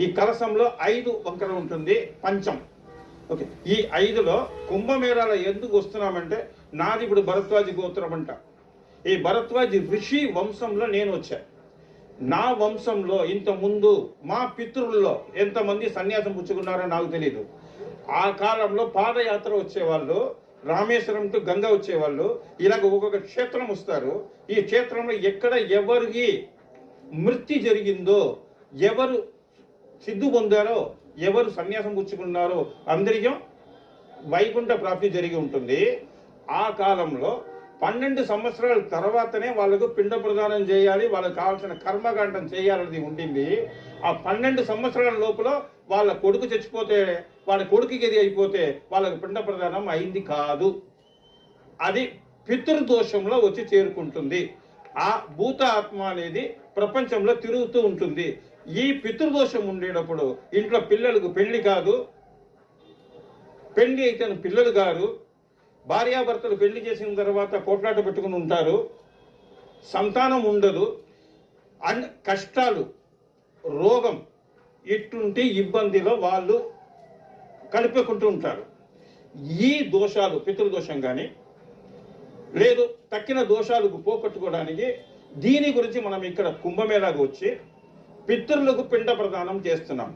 ఈ కలశంలో ఐదు వంకర ఉంటుంది పంచం. ఓకే. ఈ ఐదులో కుంభమేళాల ఎందుకు వస్తున్నామంటే నాది ఇప్పుడు భరద్వాజి గోత్రం అంట. ఈ భరద్వాజి ఋషి వంశంలో నేను వచ్చా. నా వంశంలో ఇంత ముందు మా పితృల్లో ఎంతమంది సన్యాసం పుచ్చుకున్నారో నాకు తెలియదు ఆ కాలంలో పాదయాత్ర వచ్చేవాళ్ళు రామేశ్వరం టు గంగ వచ్చేవాళ్ళు ఇలాగ ఒక్కొక్క క్షేత్రం వస్తారు. ఈ క్షేత్రంలో ఎక్కడ ఎవరికి మృతి జరిగిందో ఎవరు సిద్ధు పొందారో ఎవరు సన్యాసం పుచ్చుకున్నారో అందరికీ వైకుంఠ ప్రాప్తి జరిగి ఉంటుంది. ఆ కాలంలో పన్నెండు సంవత్సరాల తర్వాతనే వాళ్ళకు పిండ ప్రదానం చేయాలి వాళ్ళకు కావాల్సిన కర్మకాండం చేయాలనేది ఉండింది. ఆ పన్నెండు సంవత్సరాల లోపల వాళ్ళ కొడుకు చచ్చిపోతే వాళ్ళ కొడుకుకి ఇది అయిపోతే వాళ్ళకు పిండ ప్రదానం అయింది కాదు. అది పితృదోషంలో వచ్చి చేరుకుంటుంది. ఆ భూత ఆత్మ అనేది ప్రపంచంలో తిరుగుతూ ఉంటుంది. ఈ పితృదోషం ఉండేటప్పుడు ఇంట్లో పిల్లలకు పెళ్ళి కాదు. పెళ్ళి అయితే పిల్లలు కాదు భార్యాభర్తలు పెళ్ళి చేసిన తర్వాత పోట్లాట పెట్టుకుని ఉంటారు. సంతానం ఉండదు. అన్ కష్టాలు రోగం ఇటువంటి ఇబ్బందిలో వాళ్ళు కలిపెకుంటూ ఉంటారు. ఈ దోషాలు పితృదోషం కానీ లేదు తక్కిన దోషాలకు పోగొట్టుకోవడానికి దీని గురించి మనం ఇక్కడ కుంభమేళాకు వచ్చి పితృలకు పిండ ప్రదానం చేస్తున్నాం.